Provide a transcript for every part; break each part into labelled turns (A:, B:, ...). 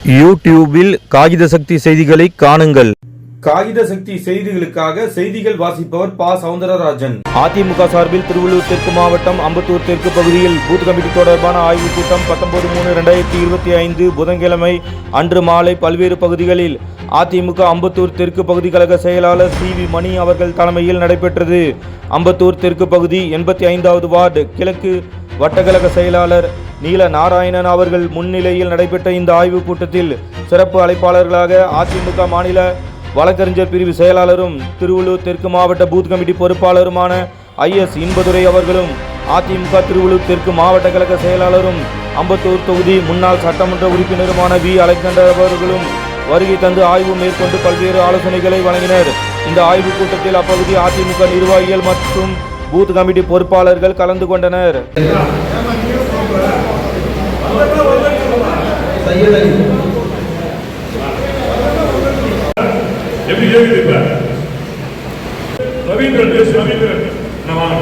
A: யூடியூபில் காகித சக்தி செய்திகளை காணுங்கள். காகித சக்தி செய்திகளுக்காக செய்திகள் வாசிப்பவர் பா. சவுந்தரராஜன். அதிமுக சார்பில் திருவள்ளூர் தெற்கு மாவட்டம் அம்பத்தூர் தெற்கு பகுதியில் பூத் கமிட்டி தொடர்பான ஆய்வுக் கூட்டம் பத்தொன்பது மூணு ரெண்டாயிரத்தி இருபத்தி ஐந்து புதன்கிழமை அன்று மாலை பல்வேறு பகுதிகளில் அதிமுக அம்பத்தூர் தெற்கு பகுதி கழக செயலாளர் சி. வி. மணி அவர்கள் தலைமையில் நடைபெற்றது. அம்பத்தூர் தெற்கு பகுதி எண்பத்தி ஐந்தாவது வார்டு கிழக்கு வட்டக்கழக செயலாளர் நீல நாராயணன் அவர்கள் முன்னிலையில் நடைபெற்ற இந்த ஆய்வுக் கூட்டத்தில் சிறப்பு அழைப்பாளர்களாக அதிமுக மாநில வழக்கறிஞர் பிரிவு செயலாளரும் திருவள்ளூர் தெற்கு மாவட்ட பூத் கமிட்டி பொறுப்பாளருமான ஐஎஸ் இன்பதுரை அவர்களும் அதிமுக திருவள்ளூர் தெற்கு மாவட்ட கழக செயலாளரும் அம்பத்தூர் தொகுதி முன்னாள் சட்டமன்ற உறுப்பினருமான வி. அலெக்சாண்டர் அவர்களும் வருகை தந்து ஆய்வு மேற்கொண்டு பல்வேறு ஆலோசனைகளை வழங்கினர். இந்த ஆய்வுக் கூட்டத்தில் அப்பகுதி அதிமுக நிர்வாகிகள் மற்றும் பூத் கமிட்டி பொறுப்பாளர்கள் கலந்து கொண்டனர்.
B: எப்படி கேக்குது இப்ப ரவீந்திரன் பேசு ரவீந்திரன் நான் வாங்க.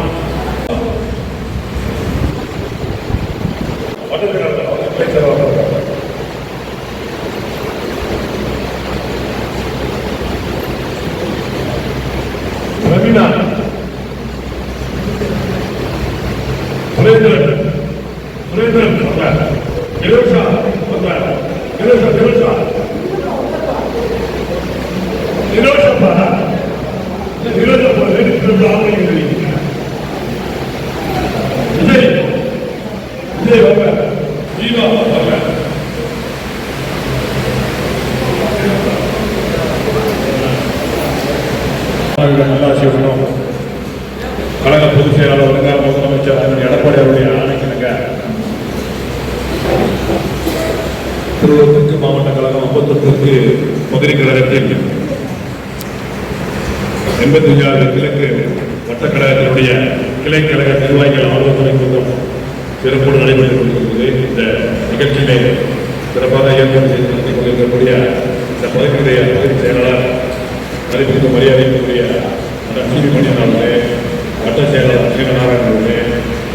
B: நல்லா செய்யணும் கழக பொதுச் செயலாளர் வருங்கால முதலமைச்சர் அதன் எடப்பாடி அவருடைய ஆணைக்கிணங்க திருவள்ளூர் தெற்கு மாவட்ட கழகம் ஐம்பத்தொன்றுக்கு பகுதி கழகத்தில் எண்பத்தி அஞ்சாவது கிழக்கு வட்டக்கழகத்தினுடைய கிளை கழக நிர்வாகிகள் ஆலோசனை கூட்டம் சிறப்போடு நடைபெற்றுக் கொண்டிருக்கிறது. இந்த நிகழ்ச்சியிலே சிறப்பாக ஏற்பாடு செய்து நடத்தி கொண்டிருக்கக்கூடிய இந்த பகுதியுடைய பகுதி செயலாளர் மதிப்பிற்கு மரியாதைக்குரிய அந்த டிவி மணியன் அவர்களே வட்ட செயலாளர் சீனநாராயணன் அவர்களே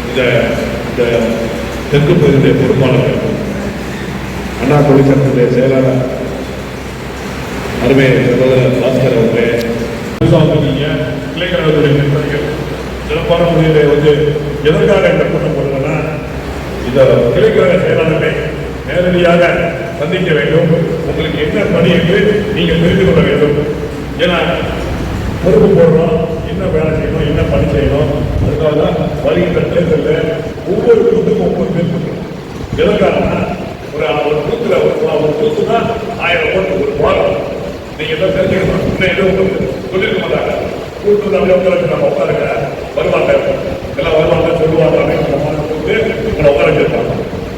B: இந்த இந்த தெற்கு பகுதியுடைய பொறுப்பாளர்கள் அண்ணா தொழிற்சங்கத்துடைய செயலாளர் அருமை சகோதரர் பாஸ்கர் அவர்களே விவசாயிங்க கிளைக்கழகத்துடைய நிர்வாகிகள் சிறப்பான முறையில் வந்து எதற்காக இந்த கூட்டம் போடுறதுன்னா இந்த கிளைக்கழக செயலாளர்களை நேரடியாக சந்திக்க வேண்டும். உங்களுக்கு என்ன பணி என்று நீங்கள் தெரிந்து கொள்ள வேண்டும். ஏன்னா பொறுப்பு போடுறோம் என்ன வேலை செய்யணும் என்ன பணி செய்யணும் அதுக்காக தான் வருகின்ற தேர்தலில் ஒவ்வொரு குழுக்கும் ஒவ்வொரு பேர் கொடுக்கணும் எதற்காகனா ஒரு ஒரு பூத்துல ஒரு ஒரு பூத்துனா ஆயிரம் ஓட்டு ஒரு வாரம். நீங்கள் தான் தெரிஞ்சுக்கணும் இன்னும் எதுவும் சொல்லியிருக்க மாட்டாங்க. கூட்டு அப்படியே உட்கார நம்ம உட்காருங்க வருவாங்க எல்லாம் வருவாங்க சொல்லுவாங்க அப்படின்னு நம்ம மனசு போட்டு உங்களை உட்கார வச்சிருப்பாங்க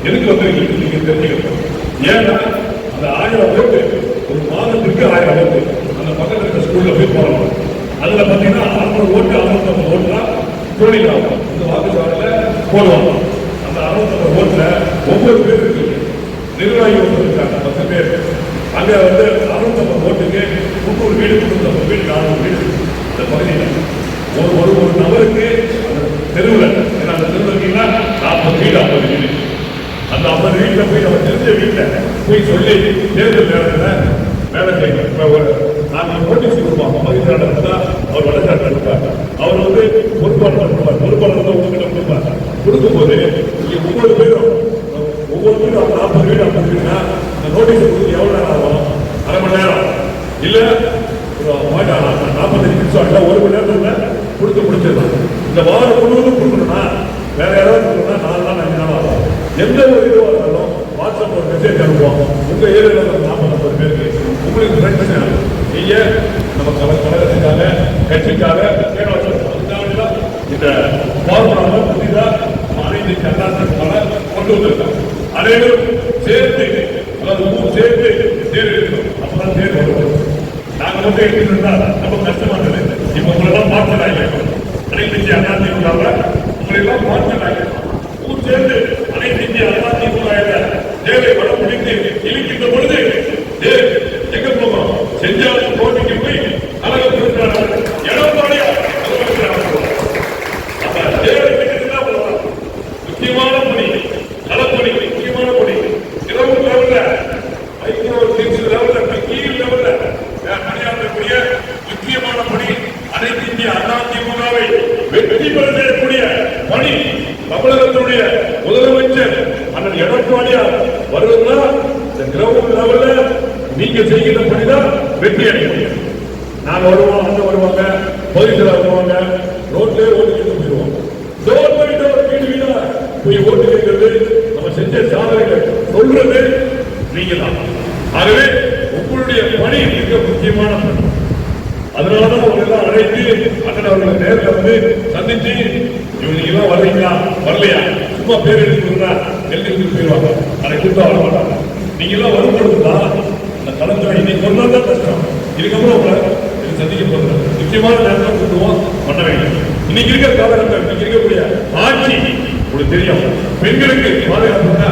B: எதுக்கு வந்து நீங்க தெரிஞ்சுக்கணும் ஏன்னா அந்த ஆயிரம் ஓட்டு ஒரு மாதத்துக்கு ஆயிரம் ஓட்டு அந்த பக்கத்துல இருக்க ஸ்கூல்ல போய் போடணும் அதுல பாத்தீங்கன்னா அறுநூறு ஓட்டு அறுநூத்தம்பது ஓட்டுனா தோணிக்கலாம் இந்த போடுவாங்க அந்த அறுநூத்தம்பது ஓட்டுல ஒவ்வொரு பேர் இருக்கு நிர்வாகி ஒன்று இருக்காங்க பத்து பேர். அங்கே வந்து அறுநூத்தம்பது ஓட்டுக்கு முன்னூறு வீடு முன்னூத்தம்பது வீடு நானூறு வீடு இந்த பகுதியில். ஒரு ஒரு ஒரு நபருக்கு அந்த தெருவில் ஏன்னா அந்த தெருவில் இருக்கீங்கன்னா நாற்பது வீடு ஐம்பது வீடு. அந்த ஐம்பது வீட்டில் போய் நம்ம தெரிஞ்ச வீட்டில் போய் சொல்லி தேர்தல் நேரத்தில் வேலை செய்யணும். இப்போ ஒரு நாங்கள் நோட்டீஸ் கொடுப்போம். பகுதி நடந்தா அவர் வழக்காட்டு இருப்பார் அவர் வந்து பொறுப்பாளர் கொடுப்பார் பொறுப்பாளர் வந்து கொடுக்கும்போது இங்கே ஒவ்வொரு பேரும் ஒவ்வொரு பேரும் அந்த நாற்பது வீடு ஐம்பது வீடுனா அந்த நோட்டீஸ் கொடுத்து எவ்வளோ நேரம் ஆகும்? அரை மணி நேரம். இல்லை நாற்பத்தஞ்சு நிமிஷம் இல்லை ஒரு மணி நேரத்தில் கொடுத்து முடிச்சிடலாம். இந்த வாரம் முழுவதும் கொடுக்கணும்னா வேற யாராவது கொடுக்கணும்னா நாலு நாள் அஞ்சு நாள் ஆகும். எந்த ஒரு இதுவாக இருந்தாலும் வாட்ஸ்அப் ஒரு மெசேஜ் அனுப்புவோம். உங்கள் ஏரியாவில் ஒரு நாற்பது ஐம்பது பேருக்கு உங்களுக்கு பிரச்சனை நீங்கள் நம்ம கல கழகத்துக்காக கட்சிக்காக கேட்க இந்த ஃபார்முலாவை புதிதாக அனைத்து கர்நாடகால கொண்டு வந்திருக்காங்க. அனைவரும் சேர்த்து அதாவது ஊர் சேர்த்து தேர் எடுக்கணும் அப்பதான் தேர் வரும். நாங்க மட்டும் எடுத்துக்கிட்டா நம்ம கஷ்டமா இருந்தது. இப்ப உங்களெல்லாம் மாற்றலாங்க அனைத்து இந்திய அண்ணா திமுக உங்களெல்லாம் மாற்றலாங்க ஊர் சேர்ந்து அனைத்து இந்திய அண்ணா திமுக தேவை படம் முடித்து இழுக்கின்ற பொழுது தேர் எங்க போகிறோம் செஞ்சாலும் கோட்டைக்கு போய் கழக பொறுப்பாளர் எடப்பாடியா முதலமைச்சர் அப்ப தேவை கிட்டத்தட்ட போகலாம் முக்கியமான பணி களப்பணி முக்கியமான பணி இரவு நேரத்தில் இந்த கிரவுண்ட் லெவல்ல நீங்க செய்கிற பணிதான் வெற்றி அடைய முடியும் நாங்க வருவோம் அங்க வருவாங்க பகுதியில் வருவாங்க ரோட்லயே ஓட்டு கேட்டு போயிடுவோம். டோர் பை டோர் வீடு வீடா போய் ஓட்டு கேட்கறது நம்ம செஞ்ச சாதனைகள் சொல்றது நீங்க தான் ஆகவே உங்களுடைய பணி மிக முக்கியமான பணி. அதனாலதான் அவங்க எல்லாம் அழைத்து அண்ணன் அவர்களை நேரில் வந்து சந்திச்சு இவங்க எல்லாம் வரலையா? சும்மா பேர் எடுத்துக்கிறா எழுதி போயிடுவாங்க அதை கூட்டா வர மாட்டாங்க நீங்களாம் எல்லாம் வரும்பொழுதுதான் அந்த களத்துல இன்னைக்கு ஒரு நாள் தான் கஷ்டம். இதுக்கப்புறம் உங்களை சந்திக்க போகிறோம் முக்கியமான நேரத்தில் கூட்டுவோம் பண்ண வேண்டும் இன்னைக்கு இருக்கிற காலகட்டம் இன்னைக்கு இருக்கக்கூடிய ஆட்சி உங்களுக்கு தெரியும். பெண்களுக்கு பாதுகாப்புன்னா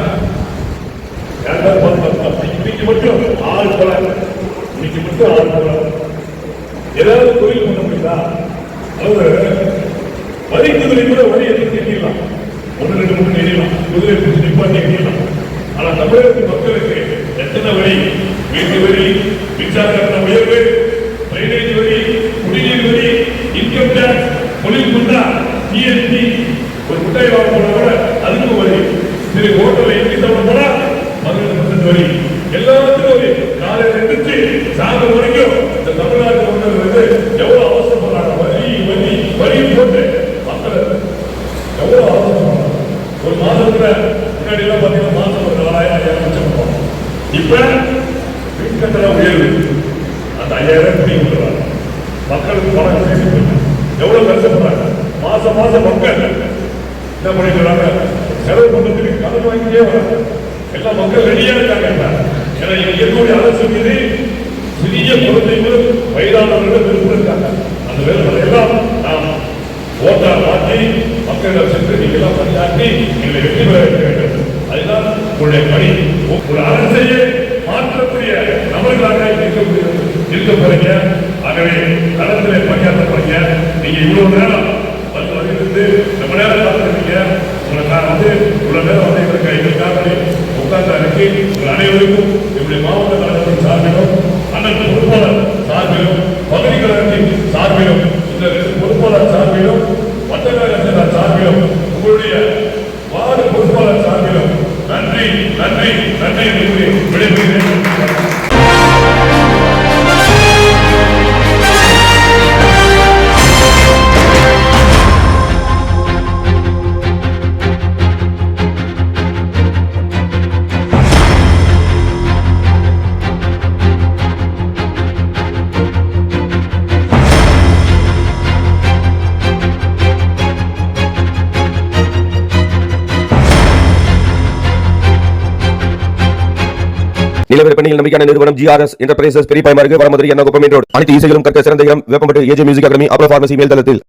B: யாராவது பாதுகாப்பு? இன்னைக்கு மட்டும் ஆறு கொலை இன்னைக்கு மட்டும் ஆறு கொலை ஏதாவது தொழில் பண்ண முடியுதா? அதாவது வரி கூட வரி எடுத்து எண்ணிடலாம். ஒன்று ரெண்டு மூணு எண்ணிடலாம். குதிரை பிடிச்சி நிப்பாட்டி எண்ணிடலாம். ஆனால் தமிழகத்து மக்களுக்கு சிறந்த வரி வீட்டு வரி மின்சார கட்டண உயர்வு ட்ரைனேஜ் வரி குடிநீர் வரி இன்கம் டேக்ஸ் தொழில் குண்டா ஜிஎஸ்டி ஒரு முட்டை வாங்க போனா கூட அதுக்கும் வரி சரி ஹோட்டல்ல இட்லி சாப்பிட போனா பதினெட்டு பர்சன்ட் வரி எல்லாத்துக்கும் வரி காலையில் எடுத்து சாப்பிட வரைக்கும் இந்த தமிழ்நாட்டு மக்கள் வந்து எவ்வளவு அவசரப்படுறாங்க வரி வரி வரி போட்டு மக்கள் எவ்வளவு அவசரப்படுறாங்க ஒரு மாசத்துல முன்னாடி எல்லாம் பாத்தீங்கன்னா மாசம் ஒரு நாலாயிரம் ஐயாயிரம் லட்சம் கொடுப்பாங்க. இப்ப மின் கட்டண உயர்வு அந்த ஐயாயிரம் குடி விட்டுறாங்க மக்களுக்கு பணம் சேமிப்பு எவ்வளவு கஷ்டப்படுறாங்க மாசம் மாசம் மக்கள் என்ன பண்ணிக்கிறாங்க செலவு பண்றதுக்கு கடன் வாங்கியே வராங்க. எல்லா மக்கள் ரெடியா இருக்காங்க. ஏன்னா என்னுடைய அரசு மீது சிறிய குழந்தைகளும் வயதானவர்களும் விருப்பம் இருக்காங்க. அந்த வேலை எல்லாம் நாம் ஓட்டா மாற்றி மக்களிடம் சென்று நீங்கள் எல்லாம் பணியாற்றி எங்களை வெற்றி பெற வைக்க வேண்டும். அதுதான் உங்களுடைய பணி. ஒரு அரசையே மாற்றக்கூடிய நபர்களாக இருக்க போறீங்க ஆகவே களத்திலே பணியாற்ற போறீங்க நீங்க இவ்வளவு நேரம் வந்து வந்திருந்து ரொம்ப நேரம் பார்த்துருக்கீங்க உங்களை நான் வந்து இவ்வளவு நேரம் வந்து இருக்க எங்களுக்காக உட்கார்ந்த அன்னைக்கு உங்கள் அனைவருக்கும் என்னுடைய மாவட்ட கழகத்தின் சார்பிலும் அண்ணன் பொறுப்பாளர் சார்பிலும் பகுதி கழகத்தின் சார்பிலும் இந்த பொறுப்பாளர் சார்பிலும் வட்டக்கழகத்தின் சார்பிலும் உங்களுடைய வார்டு பொறுப்பாளர் சார்பிலும் நன்றி நன்றி நன்றி என்று கூறி விடைபெறுகிறேன்.
A: நிலவரி பணியில் நம்பிக்கையான நிறுவனம் ஜிஆர்எஸ் என்டர்பிரைசஸ் பெரிய பாய்மார்க்கு வடமதுரை எண்ணகுப்பம் ரோடு. அனைத்து இசைகளும் கற்க சிறந்த இடம் வேப்பம்பட்டு ஏஜே மியூசிக் அகாடமி அப்ரோ பார்மசி மேல்தளத்தில்.